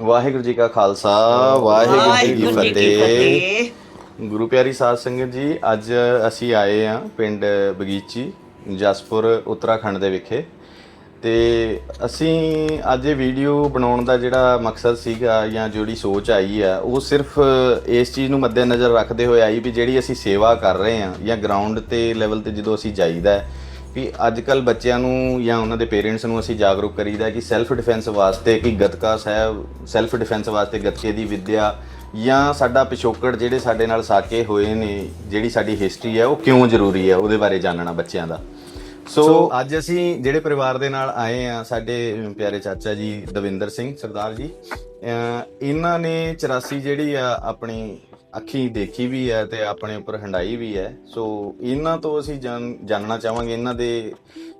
ਵਾਹਿਗੁਰੂ ਜੀ ਕਾ ਖਾਲਸਾ ਵਾਹਿਗੁਰੂ ਜੀ ਕੀ ਫਤਿਹ। ਗੁਰੂ ਪਿਆਰੀ ਸਾਧ ਸੰਗਤ ਜੀ ਅੱਜ ਅਸੀਂ ਆਏ ਆ ਪਿੰਡ ਬਗੀਚੀ ਜਸਪੁਰ ਉੱਤਰਾਖੰਡ ਦੇ ਵਿਖੇ। ਤੇ ਅਸੀਂ ਅੱਜ ਇਹ ਵੀਡੀਓ ਬਣਾਉਣ ਦਾ ਜਿਹੜਾ ਮਕਸਦ ਸੀਗਾ ਜਾਂ ਜਿਹੜੀ ਸੋਚ ਆਈ ਆ ਉਹ ਸਿਰਫ ਇਸ ਚੀਜ਼ ਨੂੰ ਮੱਦੇਨਜ਼ਰ ਰੱਖਦੇ ਹੋਏ ਆਈ ਵੀ ਜਿਹੜੀ ਅਸੀਂ ਸੇਵਾ ਕਰ ਰਹੇ ਆ ਜਾਂ ਗਰਾਊਂਡ ਤੇ ਲੈਵਲ ਤੇ ਜਦੋਂ ਅਸੀਂ ਜਾਈਦਾ ਹੈ ਕਿ ਅੱਜ ਕੱਲ ਬੱਚਿਆਂ ਨੂੰ ਜਾਂ ਉਹਨਾਂ ਦੇ ਪੇਰੈਂਟਸ ਨੂੰ ਅਸੀਂ ਜਾਗਰੂਕ ਕਰੀਦਾ ਕਿ ਸੈਲਫ ਡਿਫੈਂਸ ਵਾਸਤੇ ਕਿ ਗੱਤਕਾ ਸਾਹਿਬ ਸੈਲਫ ਡਿਫੈਂਸ ਵਾਸਤੇ ਗੱਤਕੇ ਦੀ ਵਿੱਦਿਆ ਜਾਂ ਸਾਡਾ ਪਿਛੋਕੜ ਜਿਹੜੇ ਸਾਡੇ ਨਾਲ ਸਾਕੇ ਹੋਏ ਨੇ, ਜਿਹੜੀ ਸਾਡੀ ਹਿਸਟਰੀ ਹੈ, ਉਹ ਕਿਉਂ ਜ਼ਰੂਰੀ ਹੈ? ਉਹਦੇ ਬਾਰੇ ਜਾਣਨਾ ਬੱਚਿਆਂ ਦਾ। ਸੋ ਅੱਜ ਅਸੀਂ ਜਿਹੜੇ ਪਰਿਵਾਰ ਦੇ ਨਾਲ ਆਏ ਆ ਸਾਡੇ ਪਿਆਰੇ ਚਾਚਾ ਜੀ ਦਵਿੰਦਰ ਸਿੰਘ, ਸਰਦਾਰ ਜੀ ਇਹਨਾਂ ਨੇ 84 ਜਿਹੜੀ ਆ ਆਪਣੀ ਅੱਖੀ ਦੇਖੀ ਵੀ ਹੈ ਤੇ ਆਪਣੇ ਉੱਪਰ ਹੰਡਾਈ ਵੀ ਹੈ। ਸੋ ਇਹਨਾਂ ਤੋਂ ਅਸੀਂ ਜਾਣ- ਜਾਣਨਾ ਚਾਹਾਂਗੇ ਇਹਨਾਂ ਦੇ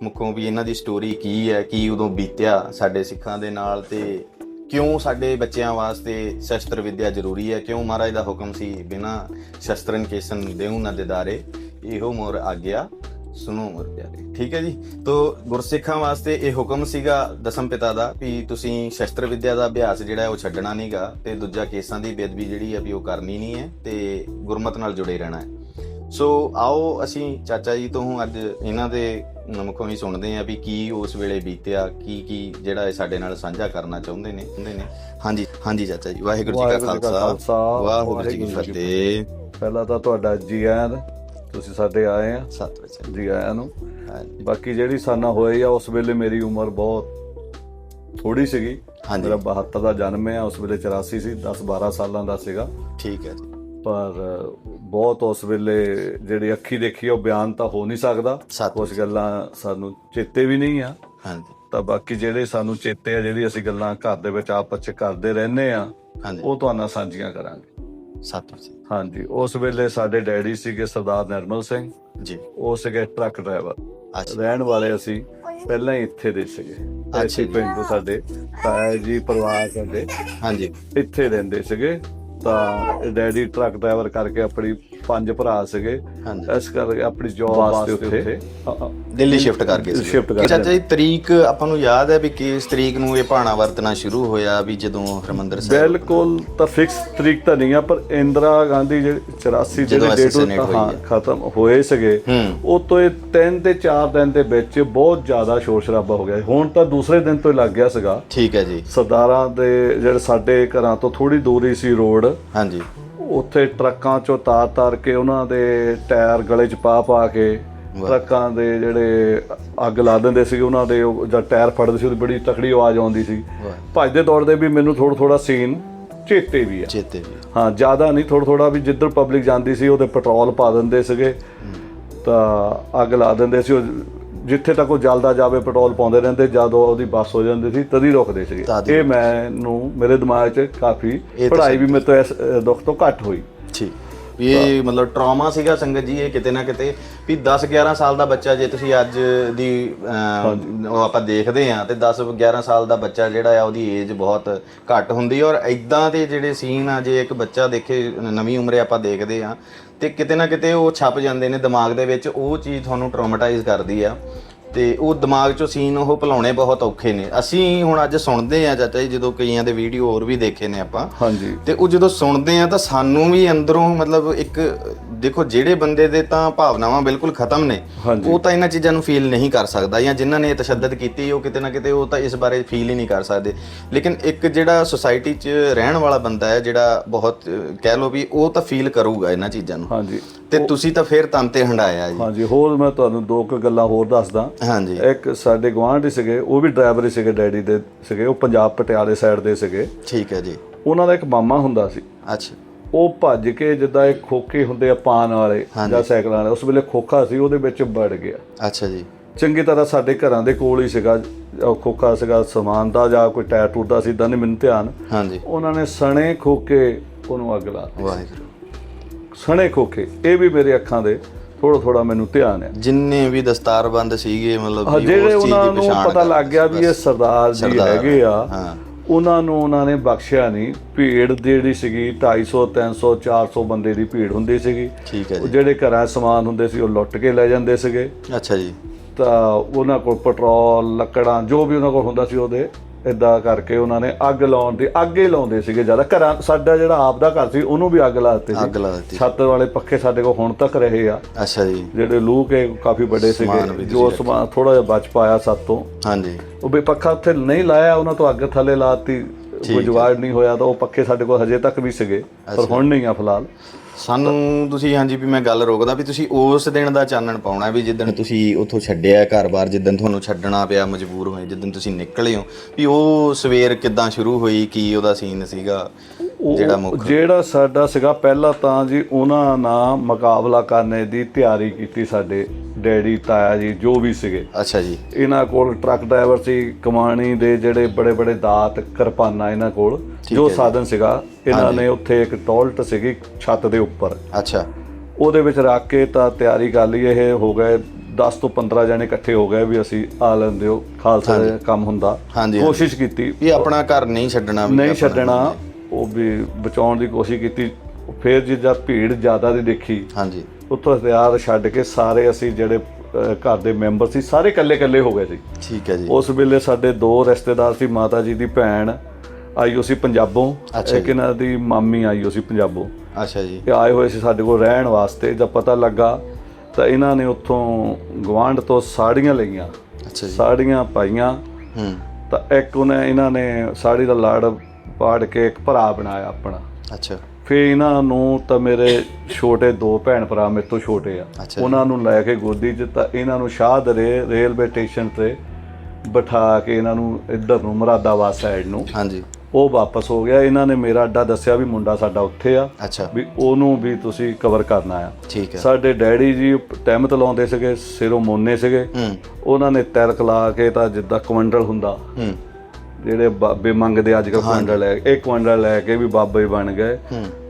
ਮੁੱਖੋਂ ਵੀ ਇਹਨਾਂ ਦੀ ਸਟੋਰੀ ਕੀ ਹੈ, ਕੀ ਉਦੋਂ ਬੀਤਿਆ ਸਾਡੇ ਸਿੱਖਾਂ ਦੇ ਨਾਲ ਤੇ ਕਿਉਂ ਸਾਡੇ ਬੱਚਿਆਂ ਵਾਸਤੇ ਸ਼ਸਤਰ ਵਿੱਦਿਆ ਜ਼ਰੂਰੀ ਹੈ, ਕਿਉਂ ਮਹਾਰਾਜ ਦਾ ਹੁਕਮ ਸੀ ਬਿਨਾ ਸ਼ਸਤਰਨ ਕੇਸਨ ਦੇਉ ਨਾ ਦਿਦਾਰੇ ਇਹੋ ਮੋਰ ਆਗਿਆ। ਸੁਣੋ ਮੋਰ ਪਿਆਰੇ। ਠੀਕ ਹੈ ਜੀ? ਤੋ ਗੁਰਸਿੱਖਾਂ ਵਾਸਤੇ ਇਹ ਹੁਕਮ ਸੀਗਾ ਦਸਮ ਪਿਤਾ ਦਾ ਵੀ ਤੁਸੀਂ ਸ਼ਸਤਰ ਵਿੱਦਿਆ ਦਾ ਅਭਿਆਸ ਜਿਹੜਾ ਹੈ ਉਹ ਛੱਡਣਾ ਨਹੀਂਗਾ ਤੇ ਦੂਜਾ ਕੇਸਾਂ ਦੀ ਬੇਦਬੀ ਜਿਹੜੀ ਹੈ ਵੀ ਉਹ ਕਰਨੀ ਨਹੀਂ ਹੈ ਤੇ ਗੁਰਮਤ ਨਾਲ ਜੁੜੇ ਰਹਿਣਾ ਹੈ। ਸੋ ਆਓ ਅਸੀਂ ਚਾਚਾ ਜੀ ਤੋਂ ਅੱਜ ਇਹਨਾਂ ਦੇ ਮੁਖੋਂ ਹੀ ਸੁਣਦੇ ਹਾਂ ਵੀ ਕੀ ਉਸ ਵੇਲੇ ਬੀਤਿਆ ਕੀ ਕੀ ਜਿਹੜਾ ਇਹ ਸਾਡੇ ਨਾਲ ਸਾਂਝਾ ਕਰਨਾ ਚਾਹੁੰਦੇ ਨੇ ਹੁੰਦੇ ਨੇ। ਹਾਂਜੀ ਹਾਂਜੀ ਚਾਚਾ ਜੀ ਵਾਹਿਗੁਰੂ ਜੀ ਕਾ ਖਾਲਸਾ। ਵਾਹਿਗੁਰੂ ਜੀ ਕੀ ਵਾਹਿਗੁਰੂ ਜੀ ਕੀ ਫਤਿਹ। ਪਹਿਲਾਂ ਤਾਂ ਤੁਹਾਡਾ ਜੀ ਆਇਆਂ ਦਾ। ਤੁਸੀਂ ਸਾਡੇ ਆਏ ਆ। ਸਤਿ ਵਚਨ ਜੀ ਆਇਆਂ ਨੂੰ। ਹਾਂਜੀ। ਬਾਕੀ ਜਿਹੜੀ ਸਾਨਾ ਹੋਈ ਆ ਉਸ ਵੇਲੇ ਮੇਰੀ ਉਮਰ ਬਹੁਤ ਥੋੜੀ ਸੀਗੀ। ਮੇਰਾ 72 ਦਾ ਜਨਮ ਹੈ ਉਸ ਵੇਲੇ 84 ਸੀ 10 12 ਸਾਲਾਂ ਦਾ ਸੀਗਾ। ਠੀਕ ਹੈ ਜੀ। ਪਰ ਬਹੁਤ ਉਸ ਵੇਲੇ ਜਿਹੜੀ ਅੱਖੀ ਦੇਖੀ ਉਹ ਬਿਆਨ ਤਾਂ ਹੋ ਨਹੀਂ ਸਕਦਾ। ਕੁਝ ਗੱਲਾਂ ਸਾਨੂੰ ਚੇਤੇ ਵੀ ਨਹੀਂ ਆ। ਹਾਂਜੀ। ਤਾਂ ਬਾਕੀ ਜਿਹੜੇ ਸਾਨੂੰ ਚੇਤੇ ਆ ਜਿਹੜੀ ਅਸੀਂ ਗੱਲਾਂ ਘਰ ਦੇ ਵਿੱਚ ਆਪਸ ਚ ਕਰਦੇ ਰਹਿੰਦੇ ਆ ਉਹ ਤੁਹਾਨੂੰ ਸਾਂਝੀਆਂ ਕਰਾਂਗੇ। ਸਤਿ ਵਚਨ ਹਾਂਜੀ ਉਸ ਵੇਲੇ ਸਾਡੇ ਡੈਡੀ ਸੀਗੇ ਸਰਦਾਰ ਨਿਰਮਲ ਸਿੰਘ। ਜੀ। ਉਹ ਸੀਗੇ ਟਰੱਕ ਡਰਾਈਵਰ। ਰਹਿਣ ਵਾਲੇ ਅਸੀਂ ਪਹਿਲਾਂ ਹੀ ਇੱਥੇ ਦੇ ਸੀਗੇ। ਅੱਛਾ। ਪਿੰਡ ਤੋਂ ਸਾਡੇ ਤਾਇਆ ਜੀ ਪਰਿਵਾਰ ਸਾਡੇ ਹਾਂਜੀ। ਇੱਥੇ ਰਹਿੰਦੇ ਸੀਗੇ। ਤਾਂ ਡੈਡੀ ਟਰੱਕ ਡਰਾਈਵਰ ਕਰਕੇ ਆਪਣੀ ਪੰਜ ਭਰਾ ਸੀਗੇ। ਹਾਂਜੀ। ਇਸ ਕਰਕੇ ਆਪਣੀ ਜੌਬ ਵਾਸਤੇ ਉੱਥੇ। ਦਿੱਲੀ ਸ਼ਿਫਟ ਕਰ ਗਏ ਸੀ ਕਰ ਚਾਚਾ ਜੀ ਤਰੀਕ ਆਪਾਂ ਨੂੰ ਯਾਦ ਹੈ ਵੀ ਕਿਸ ਤਰੀਕ ਨੂੰ ਇਹ ਭਾਣਾ ਵਰਤਣਾ ਸ਼ੁਰੂ ਹੋਇਆ ਵੀ ਜਦੋਂ ਹਰਮੰਦਰ ਸਾਹਿਬ ਬਿਲਕੁਲ ਤਾਂ ਫਿਕਸ ਤਰੀਕ ਤਾਂ ਨਹੀਂ ਆ ਪਰ ਇੰਦਰਾ ਗਾਂਧੀ ਜਿਹੜੀ 84 ਜਦੋਂ ਜਿਹੜੇ ਡੇਟ assassinate ਹੋਈ ਹਾਂ ਹੈ। ਖਤਮ ਹੋਏ ਸੀਗੇ ਹੂੰ। ਉਹ ਤੋਂ ਇਹ 3 ਤੇ 4 ਦਿਨ ਦੇ ਵਿੱਚ ਬਹੁਤ ਜ਼ਿਆਦਾ ਸ਼ੋਰ ਸ਼ਰਾਬਾ ਹੋ ਗਿਆ। ਹੁਣ ਤਾਂ ਦੂਸਰੇ ਦਿਨ ਤੋਂ ਹੀ ਲੱਗ ਗਿਆ ਸੀਗਾ। ਠੀਕ ਹੈ ਜੀ। ਸਰਦਾਰਾਂ ਦੇ ਜਿਹੜੇ ਸਾਡੇ ਘਰਾਂ ਤੋਂ ਥੋੜੀ ਦੂਰੀ ਸੀ ਰੋਡ ਹਾਂਜੀ। ਉੱਥੇ ਟਰੱਕਾਂ ਚੋਂ ਤਾਰ-ਤਾਰ ਕੇ ਉਹਨਾਂ ਦੇ ਟਾਇਰ ਗਲੇ 'ਚ ਪਾ ਪਾ ਕੇ ਟਰੱਕਾਂ ਦੇ ਜਿਹੜੇ ਅੱਗ ਲਾ ਦਿੰਦੇ ਸੀ ਉਹਨਾਂ ਦੇ ਜਦ ਟਾਇਰ ਫੜਦੇ ਸੀ ਉਹਦੀ ਬੜੀ ਤਕੜੀ ਆਵਾਜ਼ ਆਉਂਦੀ ਸੀ। ਭੱਜਦੇ ਦੌੜਦੇ ਵੀ ਮੈਨੂੰ ਥੋੜਾ ਥੋੜਾ ਸੀਨ ਚੇਤੇ ਵੀ ਆ। ਚੇਤੇ ਵੀ ਹਾਂ ਜ਼ਿਆਦਾ ਨਹੀਂ ਥੋੜਾ ਥੋੜਾ ਵੀ ਜਿੱਧਰ ਪਬਲਿਕ ਜਾਂਦੀ ਸੀ ਉਹਦੇ ਪੈਟਰੋਲ ਪਾ ਦਿੰਦੇ ਸੀਗੇ। ਤਾਂ ਅੱਗ ਲਾ ਦਿੰਦੇ ਸੀ ਉਹ ਜਿੱਥੇ ਤੱਕ ਉਹ ਜਲਦਾ ਜਾਵੇ ਪੈਟਰੋਲ ਪਾਉਂਦੇ ਰਹਿੰਦੇ ਜਦੋਂ ਉਹਦੀ ਬੱਸ ਹੋ ਜਾਂਦੀ ਸੀ ਤਦੀ ਰੁਕਦੇ ਸੀਗੇ। ਤਦ ਹੀ ਇਹ ਮੈਨੂੰ ਮੇਰੇ ਦਿਮਾਗ 'ਚ ਕਾਫੀ ਇਹ ਤਾਂ ਪੜ੍ਹਾਈ ਵੀ ਮੇਰੇ ਤੋਂ ਇਸ ਦੁੱਖ ਤੋਂ ਘੱਟ ਹੋਈ। ਠੀਕ। ਵੀ ਇਹ ਮਤਲਬ ਟਰਾਮਾ ਸੀਗਾ ਸੰਗਤ ਜੀ ਇਹ ਕਿਤੇ ਨਾ ਕਿਤੇ ਵੀ 10 11 ਸਾਲ ਦਾ ਬੱਚਾ ਜੇ ਤੁਸੀਂ ਅੱਜ ਦੀ ਉਹ ਆਪਾਂ ਦੇਖਦੇ ਆ ਤੇ 10 11 ਸਾਲ ਦਾ ਬੱਚਾ ਜਿਹੜਾ ਆ ਉਹਦੀ ਏਜ ਬਹੁਤ ਘੱਟ ਹੁੰਦੀ ਔਰ ਐਦਾਂ ਦੇ ਜਿਹੜੇ ਸੀਨ ਆ ਜੇ ਇੱਕ ਬੱਚਾ ਦੇਖੇ ਨਵੀਂ ਉਮਰੇ ਆਪਾਂ ਦੇਖਦੇ ਆ ਤੇ ਕਿਤੇ ਨਾ ਕਿਤੇ ਉਹ ਛਪ ਜਾਂਦੇ ਨੇ ਦਿਮਾਗ ਦੇ ਵਿੱਚ ਉਹ ਚੀਜ਼ ਤੁਹਾਨੂੰ ਟਰਾਮਟਾਈਜ਼ ਕਰਦੀ ਆ। ਤੇ ਉਹ ਦਿਮਾਗ ਚੋਂ ਸੀਨ ਉਹ ਭੁਲਾਉਣੇ ਬਹੁਤ ਔਖੇ ਨੇ। ਅਸੀਂ ਹੁਣ ਅੱਜ ਸੁਣਦੇ ਆ ਚਾਚਾ ਜੀ ਜਦੋਂ ਕਈਆਂ ਦੇ ਵੀਡੀਓ ਹੋਰ ਵੀ ਦੇਖੇ ਨੇ ਆਪਾਂ। ਹਾਂਜੀ। ਤੇ ਉਹ ਜਦੋਂ ਸੁਣਦੇ ਆ ਤਾਂ ਸਾਨੂੰ ਵੀ ਅੰਦਰੋਂ ਮਤਲਬ ਇੱਕ ਦੇਖੋ ਜਿਹੜੇ ਬੰਦੇ ਦੇ ਤਾਂ ਭਾਵਨਾਵਾਂ ਬਿਲਕੁਲ ਖਤਮ ਨੇ। ਉਹ ਤਾਂ ਇਹਨਾਂ ਚੀਜ਼ਾਂ ਨੂੰ ਫੀਲ ਨਹੀਂ ਕਰ ਸਕਦਾ ਜਾਂ ਜਿਨ੍ਹਾਂ ਨੇ ਤਸ਼ੱਦਦ ਕੀਤੀ ਉਹ ਕਿਤੇ ਨਾ ਕਿਤੇ ਉਹ ਤਾਂ ਇਸ ਬਾਰੇ ਫੀਲ ਹੀ ਨਹੀਂ ਕਰ ਸਕਦੇ। ਲੇਕਿਨ ਇੱਕ ਜਿਹੜਾ ਸੁਸਾਇਟੀ 'ਚ ਰਹਿਣ ਵਾਲਾ ਬੰਦਾ ਹੈ ਜਿਹੜਾ ਬਹੁਤ ਕਹਿ ਲਓ ਵੀ ਉਹ ਤਾਂ ਫੀਲ ਕਰੂਗਾ ਇਹਨਾਂ ਚੀਜ਼ਾਂ ਨੂੰ। ਹਾਂਜੀ। ਤੇ ਤੁਸੀਂ ਤਾਂ ਫੇਰ ਤਨ ਤੇ ਹੰਡਾਇਆ ਜੀ। ਹਾਂਜੀ ਹੋਰ ਮੈਂ ਤੁਹਾਨੂੰ ਦੋ ਕੁ ਗੱਲਾਂ ਹੋਰ ਦੱਸਦਾ। ਹਾਂਜੀ। ਇੱਕ ਸਾਡੇ ਗੁਆਂਢੀ ਸੀਗੇ ਉਹ ਵੀ ਡਰਾਈਵਰ ਹੀ ਸੀਗੇ ਡੈਡੀ ਦੇ ਸੀਗੇ ਉਹ ਪੰਜਾਬ ਪਟਿਆਲੇ ਸਾਈਡ ਦੇ ਸੀਗੇ। ਠੀਕ ਹੈ ਜੀ। ਉਹਨਾਂ ਦਾ ਇੱਕ ਮਾਮਾ ਹੁੰਦਾ ਸੀ। ਅੱਛਾ। ਉਹ ਭੱਜ ਕੇ ਜਿੱਦਾਂ ਇਹ ਖੋਕੇ ਹੁੰਦੇ ਆ ਪਾਨ ਵਾਲੇ। ਜਾਂ ਸਾਈਕਲਾਂ ਵਾਲੇ ਉਸ ਵੇਲੇ ਖੋਖਾ ਸੀ ਉਹਦੇ ਵਿੱਚ ਵੜ ਗਿਆ। ਅੱਛਾ ਜੀ। ਚੰਗੀ ਤਰ੍ਹਾਂ ਸਾਡੇ ਘਰਾਂ ਦੇ ਕੋਲ ਹੀ ਸੀਗਾ ਖੋਖਾ ਸੀਗਾ ਸਮਾਨ ਦਾ ਜਾਂ ਕੋਈ ਟਾਇਰ ਟੁੱਟਦਾ ਸੀ ਇਦਾਂ ਨਹੀਂ ਮੈਨੂੰ ਧਿਆਨ। ਹਾਂਜੀ। ਉਹਨਾਂ ਨੇ ਸਣੇ ਖੋਕੇ ਉਹਨੂੰ ਅੱਗ ਲਾ ਦਿੱਤੀ। ਵਾਹਿਗੁਰੂ। ਸਣੇ ਖੋਕੇ ਇਹ ਵੀ ਮੇਰੇ ਅੱਖਾਂ ਦੇ ਥੋੜਾ ਥੋੜਾ ਮੈਨੂੰ ਧਿਆਨ ਹੈ। ਜਿੰਨੇ ਵੀ ਦਸਤਾਰਬੰਦ ਸੀਗੇ ਮਤਲਬ ਵੀ ਜਿਹੜੇ ਉਹਨਾਂ ਨੂੰ ਪਤਾ ਲੱਗ ਗਿਆ ਵੀ ਇਹ। ਸਰਦਾਰ ਜੀ ਹੈਗੇ ਆ। ਉਹਨਾਂ ਨੂੰ ਉਹਨਾਂ ਨੇ ਬਖਸ਼ਿਆ ਨਹੀਂ। ਭੀੜ ਦੀ ਜਿਹੜੀ ਸੀਗੀ 250 300 400 ਬੰਦੇ ਦੀ ਭੀੜ ਹੁੰਦੀ ਸੀਗੀ। ਠੀਕ ਹੈ ਜੀ। ਜਿਹੜੇ ਘਰਾਂ ਸਮਾਨ ਹੁੰਦੇ ਸੀ ਉਹ ਲੁੱਟ ਕੇ ਲੈ ਜਾਂਦੇ ਸੀਗੇ। ਅੱਛਾ ਜੀ। ਤਾਂ ਉਹਨਾਂ ਕੋਲ ਪੈਟਰੋਲ ਲੱਕੜਾਂ ਜੋ ਵੀ ਉਹਨਾਂ ਕੋਲ ਹੁੰਦਾ ਸੀ ਉਹਦੇ ਇਦਾਂ ਕਰਕੇ ਉਹਨਾਂ ਨੇ ਅੱਗ ਲਾਉਣ ਦੀ ਅੱਗ ਲਾਉਂਦੇ ਸੀਗੇ ਜ਼ਿਆਦਾ। ਘਰਾਂ ਸਾਡਾ ਜਿਹੜਾ ਆਪ ਦਾ ਘਰ ਸੀ ਉਹਨੂੰ ਵੀ ਅੱਗ ਲਾ ਦਿੱਤੀ ਅੱਗ ਸੀ ਲਾ ਦਿੱਤੀ। ਛੱਤ ਵਾਲੇ ਪੱਖੇ ਸਾਡੇ ਕੋਲ ਹੁਣ ਤੱਕ ਰਹੇ ਆ। ਅੱਛਾ ਜੀ। ਜਿਹੜੇ ਲੂ ਕੇ ਕਾਫੀ ਵੱਡੇ ਸੀਗੇ ਜੋ ਸਮਾਨ ਥੋੜਾ ਜਿਹਾ ਬਚ ਪਾਇਆ ਸੱਤ ਹਾਂਜੀ। ਉਹ ਵੀ ਪੱਖਾ ਉੱਥੇ ਨਹੀਂ ਲਾਇਆ ਉਹਨਾਂ ਤੋਂ ਅੱਗ ਥੱਲੇ ਲਾਤੀ ਕੋਈ ਜਵਾੜ ਨਹੀਂ ਹੋਇਆ ਤਾਂ ਉਹ ਪੱਖੇ ਸਾਡੇ ਕੋਲ ਹਜੇ ਤੱਕ ਵੀ ਸੀਗੇ ਪਰ ਹੁਣ ਨਹੀਂ ਆ ਫਿਲਹਾਲ। ਸਾਨੂੰ ਤੁਸੀਂ ਹਾਂਜੀ ਵੀ ਮੈਂ ਗੱਲ ਰੋਕਦਾ ਵੀ ਤੁਸੀਂ ਉਸ ਦਿਨ ਦਾ ਚਾਨਣ ਪਾਉਣਾ ਵੀ ਜਿੱਦਣ ਤੁਸੀਂ ਉੱਥੋਂ ਛੱਡਿਆ ਘਰ-ਬਾਰ ਜਿੱਦਣ ਤੁਹਾਨੂੰ ਛੱਡਣਾ ਪਿਆ ਮਜਬੂਰ ਹੋਏ ਜਿੱਦਣ ਤੁਸੀਂ ਨਿਕਲੇ ਹੋ ਵੀ ਉਹ ਸਵੇਰ ਕਿੱਦਾਂ ਸ਼ੁਰੂ ਹੋਈ ਕੀ ਉਹਦਾ ਸੀਨ ਸੀਗਾ? ਜਿਹੜਾ ਸਾਡਾ ਸੀਗਾ ਪਹਿਲਾਂ ਤਾਂ ਜੀ ਉਹਨਾਂ ਨਾਲ ਮੁਕਾਬਲਾ ਕਰਨੇ ਦੀ ਤਿਆਰੀ ਕੀਤੀ ਸਾਡੇ ਡੈਡੀ ਤਾਇਆ ਜੀ ਜੋ ਵੀ ਸੀਗੇ। ਅੱਛਾ ਜੀ। ਇਹਨਾਂ ਕੋਲ ਟਰੱਕ ਡਰਾਈਵਰ ਸੀ ਕਮਾਣੀ ਦੇ ਜਿਹੜੇ ਬੜੇ ਬੜੇ ਦਾਤ ਕਿਰਪਾਨਾਂ ਇਹਨਾਂ ਕੋਲ ਜੋ ਸਾਧਨ ਸੀਗਾ ਇਹਨਾਂ ਨੇ ਉੱਥੇ ਇੱਕ ਟੋਲਟ ਸੀਗੀ ਛੱਤ ਦੇ ਉੱਪਰ। ਅੱਛਾ। ਉਹਦੇ ਵਿੱਚ ਰੱਖ ਕੇ ਤਾਂ ਤਿਆਰੀ ਕਰ ਲਈ ਇਹ ਹੋ ਗਏ 10 ਤੋਂ 15 ਜਣੇ ਇਕੱਠੇ ਹੋ ਗਏ ਵੀ ਅਸੀਂ ਆ ਲੈਂਦੇ ਹੋ। ਖਾਲਸਾ ਦਾ ਕੰਮ ਹੁੰਦਾ। ਕੋਸ਼ਿਸ਼ ਕੀਤੀ। ਵੀ ਆਪਣਾ ਘਰ ਨਹੀਂ ਛੱਡਣਾ ਨਹੀਂ ਛੱਡਣਾ। ਉਹ ਵੀ ਬਚਾਉਣ ਦੀ ਕੋਸ਼ਿਸ਼ ਕੀਤੀ। ਫਿਰ ਜਦ ਭੀੜ ਜ਼ਿਆਦਾ ਦੀ ਦੇਖੀ ਹਾਂਜੀ। ਉੱਥੋਂ ਹਥਿਆਰ ਛੱਡ ਕੇ ਸਾਰੇ ਅਸੀਂ ਜਿਹੜੇ ਘਰ ਦੇ ਮੈਂਬਰ ਸੀ ਸਾਰੇ ਇਕੱਲੇ ਇਕੱਲੇ ਹੋ ਗਏ ਸੀ। ਠੀਕ ਹੈ ਜੀ। ਉਸ ਵੇਲੇ ਸਾਡੇ ਦੋ ਰਿਸ਼ਤੇਦਾਰ ਸੀ ਮਾਤਾ ਜੀ ਦੀ ਭੈਣ ਆਈ ਹੋ ਸੀ ਪੰਜਾਬੋਂ ਇੱਕ ਇਹਨਾਂ ਦੀ ਮਾਮੀ ਆਈ ਹੋ ਸੀ ਪੰਜਾਬੋਂ। ਅੱਛਾ ਜੀ। ਇਹ ਆਏ ਹੋਏ ਸੀ ਸਾਡੇ ਕੋਲ ਰਹਿਣ ਵਾਸਤੇ ਜਦ ਪਤਾ ਲੱਗਾ ਤਾਂ ਇਹਨਾਂ ਨੇ ਉੱਥੋਂ ਗਵਾਂਢ ਤੋਂ ਸਾੜੀਆਂ ਲਈਆਂ। ਅੱਛਾ ਜੀ। ਸਾੜੀਆਂ ਪਾਈਆਂ। ਹੂੰ। ਤਾਂ ਇੱਕ ਉਹਨੇ ਇਹਨਾਂ ਨੇ ਸਾੜੀ ਦਾ ਲਾੜ ਪਾੜ ਕੇ ਇੱਕ ਭਰਾ ਬਣਾਇਆ ਆਪਣਾ। ਅੱਛਾ। ਫੇ ਇਹਨਾਂ ਨੂੰ ਤਾਂ ਮੇਰੇ ਛੋਟੇ ਦੋ ਭੈਣ ਭਰਾ ਮੇਰੇ ਤੋਂ ਛੋਟੇ ਆ। ਉਹਨਾਂ ਨੂੰ ਲੈ ਕੇ ਗੋਦੀ 'ਚ ਤਾਂ ਇਹਨਾਂ ਨੂੰ ਸ਼ਾਹਦ ਰੇ ਰੇਲਵੇ ਸਟੇਸ਼ਨ ਤੇ ਬਿਠਾ ਕੇ ਇਹਨਾਂ ਨੂੰ ਇੱਧਰ ਨੂੰ ਮੁਰਾਦਾਬਾਦ ਸਾਈਡ ਨੂੰ। ਹਾਂਜੀ। ਉਹ ਵਾਪਸ ਹੋ ਗਿਆ। ਇਹਨਾਂ ਨੇ ਮੇਰਾ ਅੱਡਾ ਦੱਸਿਆ ਵੀ ਮੁੰਡਾ ਸਾਡਾ ਉੱਥੇ ਆ। ਅੱਛਾ। ਵੀ ਉਹਨੂੰ ਵੀ ਤੁਸੀਂ ਕਵਰ ਕਰਨਾ ਆ। ਠੀਕ ਹੈ ਸਾਡੇ ਡੈਡੀ ਜੀ ਟਹਿਮਤ ਲਾਉਂਦੇ ਸੀਗੇ ਸਿਰੋਂ ਮੋਨੇ ਸੀਗੇ। ਹੂੰ। ਉਹਨਾਂ ਨੇ ਤਿਲਕ ਲਾ ਕੇ ਤਾਂ ਜਿੱਦਾਂ ਕੁਮੰਡਲ ਹੁੰਦਾ। ਹੂੰ। ਜਿਹੜੇ ਬਾਬੇ ਮੰਗਦੇ ਅੱਜ ਕੱਲ੍ਹ ਕੁਮੰਡਲ ਲੈ ਇੱਕ ਕੁਮੰਡਲ ਲੈ ਕੇ ਵੀ ਬਾਬੇ ਬਣ ਗਏ।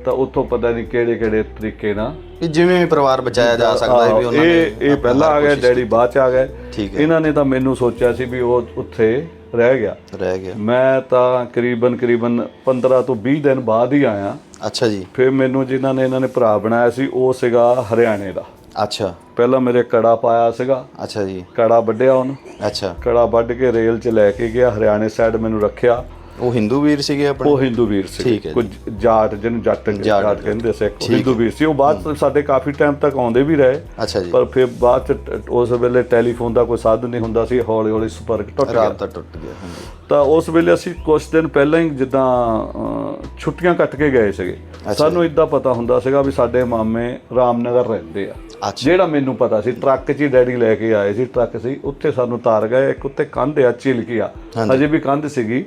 ਤਾਂ ਉੱਥੋਂ ਪਤਾ ਨਹੀਂ ਕਿਹੜੇ ਕਿਹੜੇ ਤਰੀਕੇ ਨਾਲ ਵੀ ਜਿਵੇਂ ਪਰਿਵਾਰ ਬਚਾਇਆ ਜਾ ਸਕਦਾ ਹੈ ਵੀ ਉਹਨਾਂ ਨੇ ਇਹ ਇਹ ਪਹਿਲਾਂ ਆ ਗਏ ਡੈਡੀ ਬਾਅਦ ਚ ਆ ਗਏ। ਇਹਨਾਂ ਨੇ ਤਾਂ ਮੈਨੂੰ ਸੋਚਿਆ ਸੀ ਵੀ ਉਹ ਉੱਥੇ ਰਹਿ ਗਿਆ। ਰਹਿ ਗਿਆ। ਮੈਂ ਤਾਂ ਕਰੀਬਨ ਕਰੀਬਨ 15 ਤੋਂ 20 ਦਿਨ ਬਾਅਦ ਹੀ ਆਇਆ। ਅੱਛਾ ਜੀ। ਫਿਰ ਮੈਨੂੰ ਜਿਨ੍ਹਾਂ ਨੇ ਇਹਨਾਂ ਨੇ ਭਰਾ ਬਣਾਇਆ ਸੀ ਉਹ ਸੀਗਾ ਹਰਿਆਣੇ ਦਾ। ਅੱਛਾ। ਪਹਿਲਾਂ ਮੇਰੇ ਕੜਾ ਪਾਇਆ ਸੀਗਾ। ਅੱਛਾ ਜੀ। ਕੜਾ ਵੱਢਿਆ ਉਹਨੂੰ। ਅੱਛਾ। ਕੜਾ ਵੱਢ ਕੇ ਰੇਲ 'ਚ ਲੈ ਕੇ ਗਿਆ ਹਰਿਆਣੇ ਸਾਈਡ ਮੈਨੂੰ ਰੱਖਿਆ। ਉਹ ਹਿੰਦੂ ਵੀਰ ਸੀਗੇ ਆਪਣੇ? ਉਹ ਹਿੰਦੂ ਵੀਰ ਸੀ ਠੀਕ ਹੈ ਕੁਝ ਜਾਟ ਜਿਹਨੂੰ ਜੱਟ ਜਾਟ ਕਹਿੰਦੇ ਸੀ। ਉਹ ਹਿੰਦੂ ਵੀਰ ਸੀ। ਉਹ ਬਾਅਦ 'ਚ ਸਾਡੇ ਕਾਫੀ ਟਾਈਮ ਤੱਕ ਆਉਂਦੇ ਵੀ ਰਹੇ। ਅੱਛਾ ਜੀ। ਪਰ ਫਿਰ ਬਾਅਦ ਚ ਟ- ਉਸ ਵੇਲੇ ਟੈਲੀਫੋਨ ਦਾ ਕੋਈ ਸਾਧਨ ਨਹੀਂ ਹੁੰਦਾ ਸੀ। ਹੌਲੀ ਹੌਲੀ ਸੰਪਰਕ ਟੁੱਟ ਗਿਆ। ਰਾਬਤਾ ਟੁੱਟ ਗਿਆ ਹਾਂਜੀ। ਤਾਂ ਉਸ ਵੇਲੇ ਅਸੀਂ ਕੁਝ ਦਿਨ ਪਹਿਲਾਂ ਹੀ ਜਿੱਦਾਂ ਅਹ, ਛੁੱਟੀਆਂ ਕੱਟ ਕੇ ਗਏ ਸੀਗੇ। ਸਾਨੂੰ ਇਦਾਂ ਪਤਾ ਹੁੰਦਾ ਸੀਗਾ ਵੀ ਸਾਡੇ ਮਾਮੇ ਰਾਮਨਗਰ ਰਹਿੰਦੇ ਆ। ਜਿਹੜਾ ਮੈਨੂੰ ਪਤਾ ਸੀ ਟਰੱਕ 'ਚ ਹੀ ਡੈਡੀ ਲੈ ਕੇ ਆਏ ਸੀ ਟਰੱਕ ਸੀ। ਉੱਥੇ ਸਾਨੂੰ ਤਾਰ ਗਏ ਇੱਕ ਉੱਤੇ ਕੰਧ ਆ ਝਿਲਕੀ ਆ। ਅਜੇ ਵੀ ਕੰਧ ਸੀਗੀ।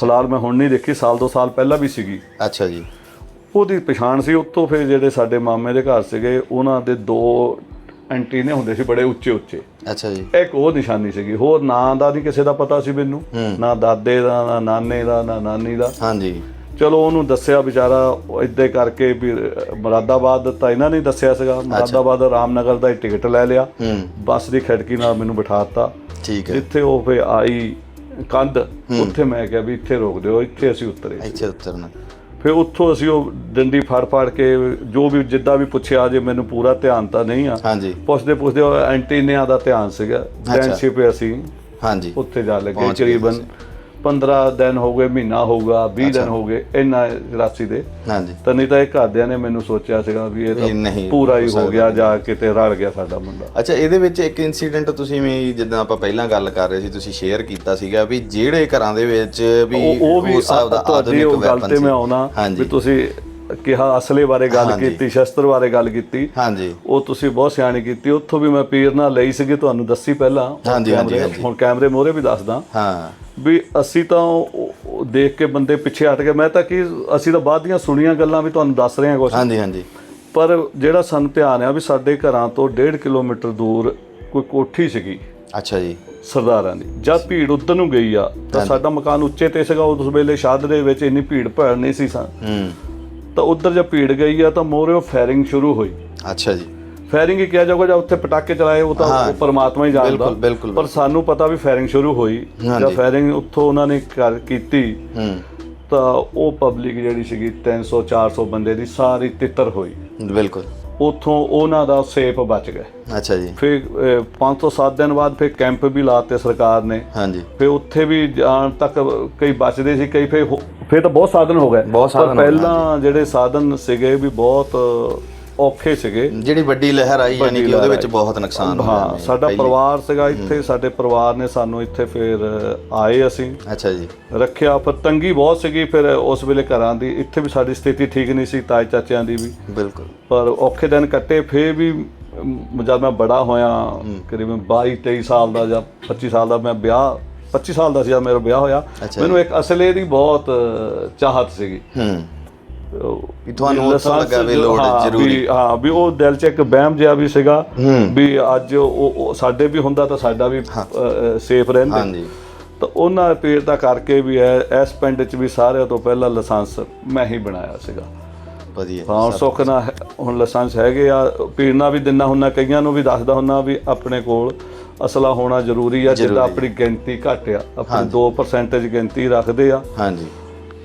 ਫਿਲਹਾਲ ਮੈਂ ਹੁਣ ਨਹੀਂ ਦੇਖੀ ਸਾਲ ਦੋ ਸਾਲ ਪਹਿਲਾਂ ਵੀ ਸੀਗੀ। ਅੱਛਾ ਜੀ। ਉਹਦੀ ਪਛਾਣ ਸੀ। ਉੱਥੋਂ ਫਿਰ ਜਿਹੜੇ ਸਾਡੇ ਮਾਮੇ ਦੇ ਘਰ ਸੀਗੇ ਉਹਨਾਂ ਦੇ ਦੋ ਐਂਟੀਨੇ ਹੁੰਦੇ ਸੀ ਬੜੇ ਉੱਚੇ ਉੱਚੇ। ਅੱਛਾ ਜੀ। ਇੱਕ ਉਹ ਨਿਸ਼ਾਨੀ ਸੀਗੀ। ਹੋਰ ਨਾਂ ਦਾ ਨਹੀਂ ਕਿਸੇ ਦਾ ਪਤਾ ਸੀ ਮੈਨੂੰ। ਨਾ ਦਾਦੇ ਦਾ ਨਾ ਨਾਨੇ ਦਾ ਨਾ ਨਾਨੀ ਦਾ। ਹਾਂਜੀ। ਚਲੋ ਉਹਨੂੰ ਦੱਸਿਆ ਵਿਚਾਰਾ ਇਦਾਂ ਕਰਕੇ ਵੀ ਮੁਰਾਦਾਬਾਦ ਤਾਂ ਇਹਨਾਂ ਨੇ ਦੱਸਿਆ ਸੀਗਾ। ਮੁਰਾਦਾਬਾਦ ਰਾਮਨਗਰ ਦਾ ਹੀ ਟਿਕਟ ਲੈ ਲਿਆ। ਬੱਸ ਦੀ ਖਿੜਕੀ ਨਾਲ ਮੈਨੂੰ ਬਿਠਾਤਾ। ਠੀਕ ਹੈ। ਜਿੱਥੇ ਉਹ ਫੇ ਆਈ ਕੰਧ ਉੱਥੇ ਮੈਂ ਕਿਹਾ ਵੀ ਇੱਥੇ ਰੋਕ ਦਿਓ ਇੱਥੇ ਅਸੀਂ ਉਤਰੇ ਇੱਥੇ ਉਤਰਨਾ। ਫਿਰ ਉੱਥੋਂ ਅਸੀਂ ਉਹ ਡੰਡੀ ਫੜ ਫੜ ਕੇ ਜੋ ਵੀ ਜਿੱਦਾਂ ਵੀ ਪੁੱਛਿਆ ਜੇ ਮੈਨੂੰ ਪੂਰਾ ਧਿਆਨ ਤਾਂ ਨਹੀਂ ਆ। ਪੁੱਛਦੇ ਪੁੱਛਦੇ ਐਂਟੀਨਿਆਂ ਦਾ ਧਿਆਨ ਸੀਗਾ ਡੈਂਸ਼ਿਪ ਅਸੀਂ। ਹਾਂਜੀ। ਉੱਥੇ ਜਾ ਲੱਗੇ ਪਹੁੰਚ ਗਏ ਕਰੀਬਨ। 15 ਦਿਨ ਹੋ ਗਏ ਮਹੀਨਾ ਹੋਊਗਾ 20 ਦਿਨ ਹੋ ਗਏ ਇੰਨਾ ਰਾਸੀ ਦੇ। ਹਾਂਜੀ। ਤਾਂ ਨਹੀਂ ਤਾਂ ਇਹ ਘਰਦਿਆਂ ਨੇ ਮੈਨੂੰ ਸੋਚਿਆ ਸੀਗਾ ਵੀ ਇਹ ਤਾਂ ਪੂਰਾ ਹੀ ਹੋ ਗਿਆ ਜਾ ਕਿਤੇ ਰਲ ਗਿਆ ਸਾਡਾ ਮੁੰਡਾ। ਅੱਛਾ ਇਹਦੇ ਵਿੱਚ ਇੱਕ ਇਨਸੀਡੈਂਟ ਤੁਸੀਂ ਵੀ ਜਿੱਦਾਂ ਆਪਾਂ ਪਹਿਲਾਂ ਗੱਲ ਕਰ ਰਹੇ ਸੀ ਤੁਸੀਂ ਸ਼ੇਅਰ ਕੀਤਾ ਸੀਗਾ ਵੀ ਜਿਹੜੇ ਘਰਾਂ ਦੇ ਵਿੱਚ ਵੀ ਉਹ ਹਿਸਾਬ ਦਾ ਆਧੁਨਿਕ ਗੱਲ weapon ਤੇ ਸੀ। ਮੈਂ ਆਉਣਾ। ਵੀ ਤੁਸੀਂ ਕਿਹਾ ਅਸਲੇ ਬਾਰੇ ਗੱਲ। ਕੀਤੀ ਸ਼ਸਤਰ ਬਾਰੇ ਗੱਲ ਕੀਤੀ। ਹਾਂਜੀ। ਉਹ ਤੁਸੀਂ ਬਹੁਤ ਸਿਆਣੀ ਕੀਤੀ। ਉੱਥੋਂ ਵੀ ਮੈਂ ਪੀਰ ਨਾਲ ਲਈ ਸੀਗੀ ਤੁਹਾਨੂੰ ਦੱਸੀ ਪਹਿਲਾਂ। ਹਾਂਜੀ, ਹਾਂਜੀ। ਹੁਣ ਕੈਮਰੇ ਮੋਰੇ ਵੀ ਦੱਸਦਾ। ਹਾਂ। ਵੀ ਅਸੀਂ ਤਾਂ ਉਹ- ਉਹ ਦੇਖ ਕੇ ਬੰਦੇ ਪਿੱਛੇ ਹਟ ਗਏ। ਮੈਂ ਤਾਂ ਕੀ ਅਸੀਂ ਤਾਂ ਬਾਅਦ ਦੀਆਂ ਸੁਣੀਆਂ ਗੱਲਾਂ ਵੀ ਤੁਹਾਨੂੰ ਦੱਸ ਰਹੇ ਹਾਂ ਕੁਝ ਹਾਂਜੀ ਹਾਂਜੀ। ਪਰ ਜਿਹੜਾ ਸਾਨੂੰ ਧਿਆਨ ਆ ਵੀ ਸਾਡੇ ਘਰਾਂ ਤੋਂ 1.5 ਕਿਲੋਮੀਟਰ ਦੂਰ ਕੋਈ ਕੋਠੀ ਸੀਗੀ। ਅੱਛਾ ਜੀ। ਸਰਦਾਰਾਂ ਦੀ। ਜਦ ਭੀੜ ਉਧਰ ਨੂੰ ਗਈ ਆ ਤਾਂ ਸਾਡਾ ਮਕਾਨ ਉੱਚੇ ਤੇ ਸੀਗਾ। ਉਸ ਵੇਲੇ ਸ਼ਾਦ ਦੇ ਵਿੱਚ ਇੰਨੀ ਭੀੜ ਭੜ ਨਹੀਂ ਸੀ ਸਾ। ਹੂੰ। ਤਾਂ ਉਧਰ ਜਦ ਭੀੜ ਗਈ ਆ ਤਾਂ ਮੋਰੇ ਫਾਇਰਿੰਗ ਸ਼ੁਰੂ ਹੋਈ। ਅੱਛਾ ਜੀ। ਫਾਇਰਿੰਗ ਹੀ ਕਿਹਾ ਜਾਊਗਾ ਜਦ ਉੱਥੇ ਪਟਾਕੇ ਚਲਾਏ ਉਹ ਤਾਂ ਉਹ ਪਰਮਾਤਮਾ ਹੀ ਜਾਣਦਾ। ਪਰ ਸਾਨੂੰ ਪਤਾ ਵੀ ਫਾਇਰਿੰਗ ਸ਼ੁਰੂ ਹੋਈ ਜਦ ਫਾਇਰਿੰਗ ਉੱਥੋਂ ਉਹਨਾਂ ਨੇ ਕਰ ਕੀਤੀ। ਤਾਂ ਉਹ ਪਬਲਿਕ ਜਿਹੜੀ ਸੀਗੀ 300 400 ਬੰਦੇ ਦੀ ਸਾਰੀ ਤਿੱਤਰ ਹੋਈ। ਬਿਲਕੁਲ। ਉਥੋਂ ਉਹਨਾਂ ਦਾ ਸੇਫ ਬਚ ਗਿਆ। ਅੱਛਾ ਜੀ। ਫਿਰ 5 ਤੋਂ 7 ਦਿਨ ਬਾਅਦ ਫਿਰ ਕੈਂਪ ਵੀ ਲਾਤੇ ਸਰਕਾਰ ਨੇ। ਹਾਂਜੀ। ਫਿਰ ਉੱਥੇ ਵੀ ਜਾਣ ਤੱਕ ਕਈ ਬਚਦੇ ਸੀ ਕਈ ਫਿਰ ਫਿਰ ਤਾਂ ਬਹੁਤ ਸਾਧਨ ਹੋ ਗਏ। ਪਰ ਗਏ, ਪਹਿਲਾਂ ਜਿਹੜੇ ਸਾਧਨ ਸੀਗੇ ਵੀ ਬਹੁਤ ਔਖੇ ਸੀਗੇ। ਜਿਹੜੀ ਵੱਡੀ ਲਹਿਰ ਆਈ ਯਾਨੀ ਕਿ ਉਹਦੇ ਵਿੱਚ ਬਹੁਤ ਨੁਕਸਾਨ ਹੋਇਆ ਹਾਂ ਸਾਡਾ ਪਰਿਵਾਰ ਸੀਗਾ ਇੱਥੇ ਸਾਡੇ ਪਰਿਵਾਰ ਨੇ ਸਾਨੂੰ ਇੱਥੇ ਫਿਰ ਆਏ ਅਸੀਂ। ਅੱਛਾ ਜੀ। ਰੱਖਿਆ ਪਰ ਤੰਗੀ ਬਹੁਤ ਸੀਗੀ ਫਿਰ ਉਸ ਵੇਲੇ ਘਰਾਂ ਦੀ ਇੱਥੇ ਵੀ ਸਾਡੀ ਸਥਿਤੀ ਠੀਕ ਨਹੀਂ ਸੀ ਤਾਏ ਚਾਚਿਆਂ ਦੀ ਵੀ। ਬਿਲਕੁਲ। ਪਰ ਔਖੇ ਦਿਨ ਕੱਟੇ ਫੇਰ ਵੀ ਜਦ ਮੈਂ ਬੜਾ ਹੋਇਆ ਕਰੀਬਨ 22 23 ਸਾਲ ਦਾ ਜਾਂ 25 ਸਾਲ ਦਾ ਮੈਂ ਵਿਆਹ 25 ਸਾਲ ਦਾ ਸੀ ਜਦ ਮੇਰਾ ਵਿਆਹ ਹੋਇਆ। ਮੈਨੂੰ ਇੱਕ ਅਸਲੇ ਦੀ ਬਹੁਤ ਚਾਹਤ ਸੀਗੀ। ਵੀ ਤੁਹਾਨੂੰ ਉੱਥੋਂ ਲੱਗਾ ਵੀ ਲੋੜ ਜ਼ਰੂਰੀ। ਹਾਂ ਵੀ ਉਹ ਦਿਲ 'ਚ ਇੱਕ ਵਹਿਮ ਜਿਹਾ ਵੀ ਸੀਗਾ। ਵੀ ਅੱਜ ਉਹ ਸਾਡੇ ਵੀ ਹੁੰਦਾ ਤਾਂ ਸਾਡਾ ਵੀ ਸੇਫ ਰਹਿੰਦੇ। ਹਾਂਜੀ। ਤਾਂ ਉਹਨਾਂ ਪੇੜ ਦਾ ਕਰਕੇ ਵੀ ਹੈ ਇਸ ਪਿੰਡ 'ਚ ਵੀ ਸਾਰਿਆਂ ਤੋਂ ਪਹਿਲਾਂ ਲਾਇਸੈਂਸ ਮੈਂ ਹੀ ਬਣਾਇਆ ਸੀਗਾ। ਵਧੀਆ ਹਾਂ ਸੁੱਖ ਨਾ ਹੁਣ ਲਾਇਸੈਂਸ ਹੈਗੇ ਆ। ਪੀੜਨਾ ਵੀ ਦਿੰਦਾ ਹੁੰਨਾ ਕਈਆਂ ਨੂੰ ਵੀ ਦੱਸਦਾ ਹੁੰਨਾ ਵੀ ਆਪਣੇ ਕੋਲ ਅਸਲਾ ਹੋਣਾ ਜ਼ਰੂਰੀ ਆ ਜਿੱਦਾਂ ਆਪਣੀ ਗਿਣਤੀ ਘੱਟ ਆ। ਆਪਣੀ 2% ਗਿਣਤੀ ਰੱਖਦੇ ਆ। ਹਾਂਜੀ।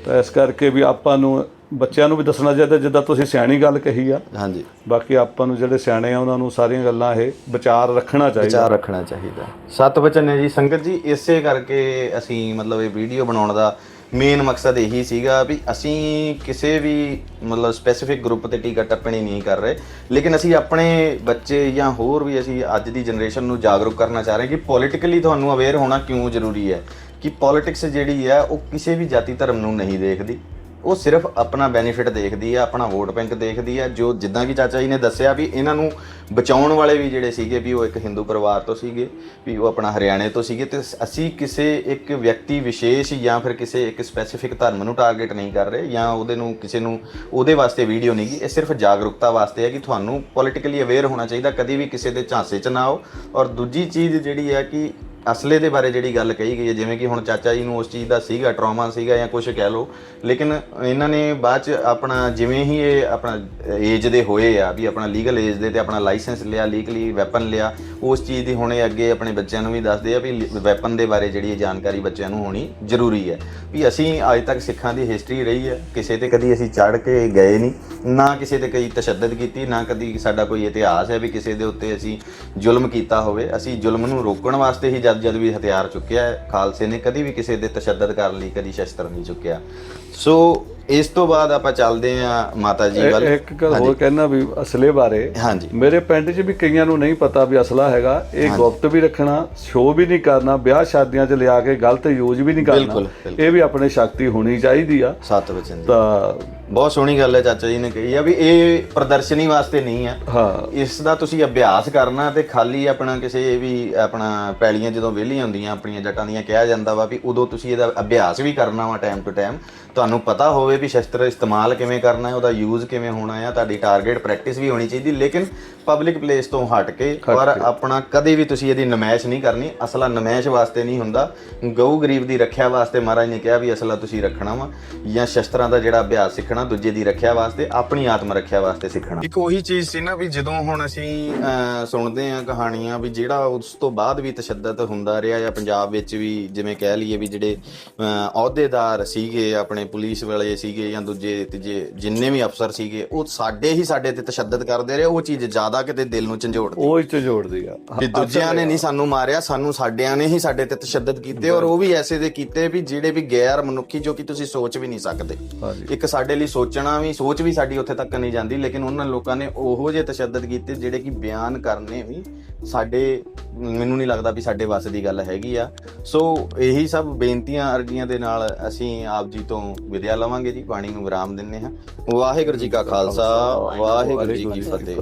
ਤਾਂ ਇਸ ਕਰਕੇ ਵੀ ਆਪਾਂ ਨੂੰ ਬੱਚਿਆਂ ਨੂੰ ਵੀ ਦੱਸਣਾ ਚਾਹੀਦਾ ਜਿੱਦਾਂ ਤੁਸੀਂ ਸਿਆਣੀ ਗੱਲ ਕਹੀ ਆ। ਹਾਂਜੀ। ਬਾਕੀ ਆਪਾਂ ਨੂੰ ਜਿਹੜੇ ਸਿਆਣੇ ਆ ਉਹਨਾਂ ਨੂੰ ਸਾਰੀਆਂ ਗੱਲਾਂ ਇਹ ਵਿਚਾਰ ਰੱਖਣਾ ਚਾਹੀਦਾ। ਵਿਚਾਰ ਰੱਖਣਾ ਚਾਹੀਦਾ। ਸਤ ਵਚਨ ਹੈ ਜੀ। ਸੰਗਤ ਜੀ ਇਸੇ ਕਰਕੇ ਅਸੀਂ ਮਤਲਬ ਇਹ ਵੀਡੀਓ ਬਣਾਉਣ ਦਾ ਮੇਨ ਮਕਸਦ ਇਹੀ ਸੀਗਾ ਵੀ ਅਸੀਂ ਕਿਸੇ ਵੀ ਮਤਲਬ ਸਪੈਸੀਫਿਕ ਗਰੁੱਪ ਤੇ ਟੀਕਾ ਟੱਪਣੀ ਨਹੀਂ ਕਰ ਰਹੇ। ਲੇਕਿਨ ਅਸੀਂ ਆਪਣੇ ਬੱਚੇ ਜਾਂ ਹੋਰ ਵੀ ਅਸੀਂ ਅੱਜ ਦੀ ਜਨਰੇਸ਼ਨ ਨੂੰ ਜਾਗਰੂਕ ਕਰਨਾ ਚਾਹ ਰਹੇ ਕਿ ਪੋਲਿਟਿਕਲੀ ਤੁਹਾਨੂੰ ਅਵੇਅਰ ਹੋਣਾ ਕਿਉਂ ਜ਼ਰੂਰੀ ਹੈ? ਕਿ ਪੋਲਿਟਿਕਸ ਜਿਹੜੀ ਹੈ ਉਹ ਕਿਸੇ ਵੀ ਜਾਤੀ ਧਰਮ ਨੂੰ ਨਹੀਂ ਦੇਖਦੀ। ਉਹ ਸਿਰਫ ਆਪਣਾ ਬੈਨੀਫਿਟ ਦੇਖਦੀ ਆ, ਆਪਣਾ ਵੋਟ ਬੈਂਕ ਦੇਖਦੀ ਆ, ਜੋ ਜਿੱਦਾਂ ਕਿ ਚਾਚਾ ਜੀ ਨੇ ਦੱਸਿਆ ਵੀ ਇਹਨਾਂ ਨੂੰ ਬਚਾਉਣ ਵਾਲੇ ਵੀ ਜਿਹੜੇ ਸੀਗੇ ਵੀ ਉਹ ਇੱਕ ਹਿੰਦੂ ਪਰਿਵਾਰ ਤੋਂ ਸੀਗੇ, ਵੀ ਉਹ ਆਪਣਾ ਹਰਿਆਣੇ ਤੋਂ ਸੀਗੇ ਤੇ ਅਸੀਂ ਕਿਸੇ ਇੱਕ ਵਿਅਕਤੀ ਵਿਸ਼ੇਸ਼ ਜਾਂ ਫਿਰ ਕਿਸੇ ਇੱਕ ਸਪੈਸੀਫਿਕ ਧਰਮ ਨੂੰ ਟਾਰਗੇਟ ਨਹੀਂ ਕਰ ਰਹੇ ਜਾਂ ਉਹਦੇ ਨੂੰ ਕਿਸੇ ਨੂੰ, ਉਹਦੇ ਵਾਸਤੇ ਵੀਡੀਓ ਨਹੀਂ ਗੀ। ਇਹ ਸਿਰਫ ਜਾਗਰੂਕਤਾ ਵਾਸਤੇ ਹੈ ਕਿ ਤੁਹਾਨੂੰ ਪੋਲਿਟਿਕਲੀ ਅਵੇਅਰ ਹੋਣਾ ਚਾਹੀਦਾ, ਕਦੀ ਵੀ ਕਿਸੇ ਦੇ ਝਾਂਸੇ 'ਚ ਨਾ ਆਓ। ਔਰ ਦੂਜੀ ਚੀਜ਼ ਜਿਹੜੀ ਹੈ ਕਿ ਅਸਲੇ ਦੇ ਬਾਰੇ ਜਿਹੜੀ ਗੱਲ ਕਹੀ ਗਈ ਹੈ, ਜਿਵੇਂ ਕਿ ਹੁਣ ਚਾਚਾ ਜੀ ਨੂੰ ਉਸ ਚੀਜ਼ ਦਾ ਸੀਗਾ ਟਰਾਮਾ ਸੀਗਾ ਜਾਂ ਕੁਝ ਕਹਿ ਲਓ, ਲੇਕਿਨ ਇਹਨਾਂ ਨੇ ਬਾਅਦ ਚ ਆਪਣਾ ਜਿਵੇਂ ਹੀ ਇਹ ਆਪਣਾ ਏਜ ਦੇ ਹੋਏ ਆ, ਵੀ ਆਪਣਾ ਲੀਗਲ ਏਜ ਦੇ ਤੇ ਆਪਣਾ ਲਾਇਸੈਂਸ ਲਿਆ ਲੀਗਲੀ ਵੈਪਨ ਲਿਆ, ਉਸ ਚੀਜ਼ ਦੀ ਹੁਣੇ ਅੱਗੇ ਆਪਣੇ ਬੱਚਿਆਂ ਨੂੰ ਵੀ ਦੱਸਦੇ ਆ ਵੀ ਵੈਪਨ ਦੇ ਬਾਰੇ ਜਿਹੜੀ ਇਹ ਜਾਣਕਾਰੀ ਬੱਚਿਆਂ ਨੂੰ ਹੋਣੀ ਜ਼ਰੂਰੀ ਹੈ। ਵੀ ਅਸੀਂ ਅੱਜ ਤੱਕ ਸਿੱਖਾਂ ਦੀ ਹਿਸਟਰੀ ਰਹੀ ਹੈ, ਕਿਸੇ ਤੇ ਕਦੀ ਅਸੀਂ ਚੜ ਕੇ ਗਏ ਨਹੀਂ, ਨਾ ਕਿਸੇ ਤੇ ਕਈ ਤਸ਼ੱਦਦ ਕੀਤੀ, ਨਾ ਕਦੀ ਸਾਡਾ ਕੋਈ ਇਤਿਹਾਸ ਹੈ ਵੀ ਕਿਸੇ ਦੇ ਉੱਤੇ ਅਸੀਂ ਜ਼ੁਲਮ ਕੀਤਾ ਹੋਵੇ, ਅਸੀਂ ਜ਼ੁਲਮ ਨੂੰ ਰੋਕਣ ਵਾਸਤੇ ਹੀ ਜਦ ਜਦ ਵੀ ਹਥਿਆਰ ਚੁੱਕਿਆ ਹੈ, ਖਾਲਸੇ ਨੇ ਕਦੀ ਵੀ ਕਿਸੇ ਦੇ ਤਸ਼ੱਦਦ ਕਰਨ ਲਈ ਕਦੀ ਸ਼ਸਤਰ ਨਹੀਂ ਚੁੱਕਿਆ। ਸੋ ਇਸ ਤੋਂ ਬਾਅਦ ਆਪਾਂ ਚੱਲਦੇ ਆ ਮਾਤਾ ਜੀ ਵੱਲ। ਇੱਕ ਗੱਲ ਹੋਰ ਕਹਿਣਾ ਵੀ ਅਸਲੇ ਬਾਰੇ। ਹਾਂਜੀ। ਮੇਰੇ ਪਿੰਡ 'ਚ ਵੀ ਕਈਆਂ ਨੂੰ ਨਹੀਂ ਪਤਾ ਵੀ ਅਸਲਾ ਹੈਗਾ। ਇਹ ਗੁਪਤ ਵੀ ਰੱਖਣਾ ਸ਼ੋਅ ਵੀ ਨਹੀਂ ਕਰਨਾ ਵਿਆਹ ਸ਼ਾਦੀਆਂ 'ਚ ਲਿਆ ਕੇ ਗਲਤ ਯੂਜ਼ ਵੀ ਨਹੀਂ ਕਰਨਾ। ਇਹ ਵੀ ਆਪਣੇ ਸ਼ਕਤੀ ਹੋਣੀ ਚਾਹੀਦੀ ਆ। ਸਤ ਵਚਨ ਤਾਂ ਬਹੁਤ ਸੋਹਣੀ ਗੱਲ ਹੈ ਚਾਚਾ ਜੀ ਨੇ ਕਹੀ ਆ ਵੀ ਇਹ ਪ੍ਰਦਰਸ਼ਨੀ ਵਾਸਤੇ ਨਹੀਂ ਆ। ਹਾਂ। ਇਸ ਦਾ ਤੁਸੀਂ ਅਭਿਆਸ ਕਰਨਾ ਤੇ ਖਾਲੀ ਆਪਣਾ ਕਿਸੇ ਵੀ ਆਪਣਾ ਪੈਲੀਆਂ ਜਦੋਂ ਵਿਹਲੀਆਂ ਹੁੰਦੀਆਂ ਆਪਣੀਆਂ ਜੱਟਾਂ ਦੀਆਂ ਕਿਹਾ ਜਾਂਦਾ ਵਾ ਵੀ ਉਦੋਂ ਤੁਸੀਂ ਇਹਦਾ ਅਭਿਆਸ ਵੀ ਕਰਨਾ ਵਾ ਟਾਈਮ ਟੂ ਟਾਈਮ ਤੁਹਾਨੂੰ ਪਤਾ ਹੋਵੇ ਵੀ ਸ਼ਸਤਰ ਇਸਤੇਮਾਲ ਕਿਵੇਂ ਕਰਨਾ ਹੈ, ਉਹਦਾ ਯੂਜ਼ ਕਿਵੇਂ ਹੋਣਾ ਹੈ, ਤੁਹਾਡੀ ਟਾਰਗੇਟ ਪ੍ਰੈਕਟਿਸ ਵੀ ਹੋਣੀ ਚਾਹੀਦੀ, ਲੇਕਿਨ ਪਬਲਿਕ ਪਲੇਸ ਤੋਂ ਹਟ ਕੇ ਪਰ ਆਪਣਾ ਕਦੇ ਵੀ ਤੁਸੀਂ ਇਹਦੀ ਨਮਾਇਸ਼ ਨਹੀਂ ਕਰਨੀ। ਅਸਲਾ ਨਮਾਇਸ਼ ਵਾਸਤੇ ਨਹੀਂ ਹੁੰਦਾ। ਗਊ ਗਰੀਬ ਦੀ ਰੱਖਿਆ ਵਾਸਤੇ ਮਹਾਰਾਜ ਨੇ ਕਿਹਾ ਵੀ ਅਸਲਾ ਤੁਸੀਂ ਰੱਖਣਾ ਵਾ ਜਾਂ ਸ਼ਸਤਰਾਂ ਦਾ ਜਿਹੜਾ ਅਭਿਆਸ ਸਿੱਖਣਾ ਦੂਜੇ ਦੀ ਰੱਖਿਆ ਵਾਸਤੇ ਆਪਣੀ ਆਤਮ ਰੱਖਿਆ ਵਾਸਤੇ ਸਿੱਖਣਾ। ਇੱਕ ਉਹੀ ਚੀਜ਼ ਸੀ ਨਾ ਵੀ ਜਦੋਂ ਹੁਣ ਅਸੀਂ ਸੁਣਦੇ ਆ ਕਹਾਣੀਆਂ ਵੀ ਜਿਹੜਾ ਉਸ ਤੋਂ ਬਾਅਦ ਵੀ ਤਸ਼ੱਦਦ ਹੁੰਦਾ ਰਿਹਾ ਜਾਂ ਪੰਜਾਬ ਵਿੱਚ ਵੀ ਜਿਵੇਂ ਕਹਿ ਲਈਏ ਵੀ ਜਿਹੜੇ ਅਹ, ਅਹੁਦੇਦਾਰ ਸੀਗੇ ਆਪਣੇ ਪੁਲਿਸ ਵਾਲੇ ਸੀਗੇ ਜਾਂ ਦੂਜੇ ਤੀਜੇ ਜਿੰਨੇ ਵੀ ਅਫਸਰ ਸੀਗੇ ਉਹ ਸਾਡੇ ਹੀ ਸਾਡੇ ਤੇ ਤਸ਼ੱਦਦ ਕਰਦੇ ਰਹੇ ਉਹ ਚੀਜ਼ ਜ਼ਿਆਦਾ ਕਿਤੇ ਦਿਲ ਨੂੰ ਝੰਜੋੜਦੀ। ਉਹ ਇੱਥੇ ਜੋੜਦੀ ਆ। ਵੀ ਦੂਜਿਆਂ ਨੇ ਨਹੀਂ ਸਾਨੂੰ ਮਾਰਿਆ ਸਾਨੂੰ ਸਾਡਿਆਂ ਨੇ ਹੀ ਸਾਡੇ ਤੇ ਤਸ਼ੱਦਦ ਕੀਤੇ ਔਰ ਉਹ ਵੀ ਐਸੇ ਦੇ ਕੀਤੇ ਵੀ ਜਿਹੜੇ ਵੀ ਗੈਰ ਮਨੁੱਖੀ ਜੋ ਕਿ ਤੁਸੀਂ ਸੋਚ ਵੀ ਨਹੀਂ ਸਕਦੇ। ਇੱਕ ਸਾਡੇ ਲਈ ਸੋਚਣਾ ਵੀ ਸੋਚ ਵੀ ਸਾਡੀ ਉੱਥੇ ਤੱਕ ਨਹੀਂ ਜਾਂਦੀ ਲੇਕਿਨ ਉਹਨਾਂ ਲੋਕਾਂ ਨੇ ਉਹੋ ਜਿਹੇ ਤਸ਼ੱਦਦ ਕੀਤੇ ਜਿਹੜੇ ਕਿ ਬਿਆਨ ਕਰਨੇ ਵੀ ਸਾਡੇ ਮੈਨੂੰ ਨਹੀਂ ਲੱਗਦਾ ਵੀ ਸਾਡੇ ਵੱਸ ਦੀ ਗੱਲ ਹੈਗੀ ਆ। ਸੋ ਇਹੀ ਸਭ ਬੇਨਤੀਆਂ ਅਰਜ਼ੀਆਂ ਦੇ ਨਾਲ ਅਸੀਂ ਆਪ ਜੀ ਤੋਂ ਵਿਦਿਆ ਲਵਾਂਗੇ ਜੀ ਬਾਣੀ ਨੂੰ ਵਿਰਾਮ ਦਿੰਨੇ ਹਾਂ। ਵਾਹਿਗੁਰੂ ਜੀ ਕਾ ਖਾਲਸਾ ਵਾਹਿਗੁਰੂ ਜੀ ਕੀ ਫਤਿਹ।